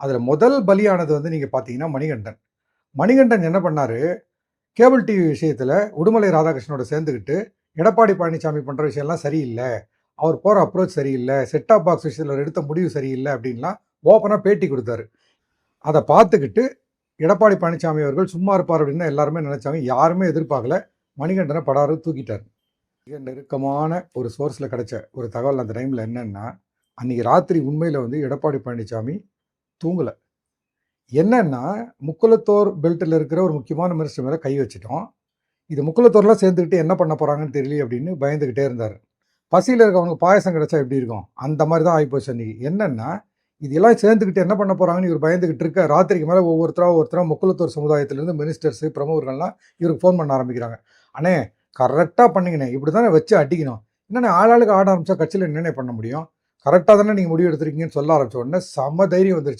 அதில் முதல் பலியானது வந்து நீங்கள் பார்த்தீங்கன்னா மணிகண்டன். மணிகண்டன் என்ன பண்ணாரு? கேபிள் டிவி விஷயத்தில் உடுமலை ராதாகிருஷ்ணனோட சேர்ந்துக்கிட்டு எடப்பாடி பழனிசாமி பண்ணுற விஷயம்லாம் சரியில்லை. அவர் போகிற அப்ரோச் சரியில்லை. செட்டாப் பாக்ஸ் விஷயத்தில் எடுத்த முடிவு சரியில்லை அப்படின்லாம் ஓப்பனாக பேட்டி கொடுத்தாரு. அதை பார்த்துக்கிட்டு எடப்பாடி பழனிசாமி அவர்கள் சும்மா இருப்பார் அப்படின்னு எல்லாருமே நினச்சாங்க. யாருமே எதிர்பார்க்கல. மணிகண்டனை படாரு தூக்கிட்டார். மிக நெருக்கமான ஒரு சோர்ஸில் கிடைச்ச ஒரு தகவல் அந்த டைமில் என்னென்னா அன்றைக்கி ராத்திரி உண்மையில் வந்து எடப்பாடி பழனிசாமி தூங்கலை. என்னன்னா முக்குலத்தோர் பெல்ட்டில் இருக்கிற ஒரு முக்கியமான மினிஸ்டர் மேலே கை வச்சிட்டோம். இது முக்குலத்தோர்லாம் சேர்ந்துக்கிட்டு என்ன பண்ண போகிறாங்கன்னு தெரியல அப்படின்னு பயந்துக்கிட்டே இருந்தார். பசியில் இருக்கவனுக்கு பாயசம் கிடைச்சா எப்படி இருக்கும்? அந்த மாதிரி தான் ஆகிப்போச்சு அன்றைக்கி என்னென்னா இதெல்லாம் சேர்ந்துக்கிட்டு என்ன பண்ண போகிறாங்கன்னு இவர் பயந்துக்கிட்டு இருக்க ராத்திரிக்கு மேலே ஒவ்வொருத்தரா ஒவ்வொருத்தரா முக்குலத்தோர் சமுதாயத்திலேருந்து மினிஸ்டர்ஸு பிரமுகர்கள்லாம் இவருக்கு ஃபோன் பண்ண ஆரம்பிக்கிறாங்க. அண்ணே கரெக்டாக பண்ணிங்கண்ணே இப்படி தானே வச்சு அடிக்கணும். என்னென்ன ஆளாளுக்கு ஆட ஆரம்பித்தா கட்சியில் என்னென்ன பண்ண முடியும்? கரெக்டாக தானே நீங்கள் முடிவு எடுத்துருக்கீங்கன்னு சொல்ல ஆரம்பிச்ச உடனே சம தைரியம் வந்துருச்சு.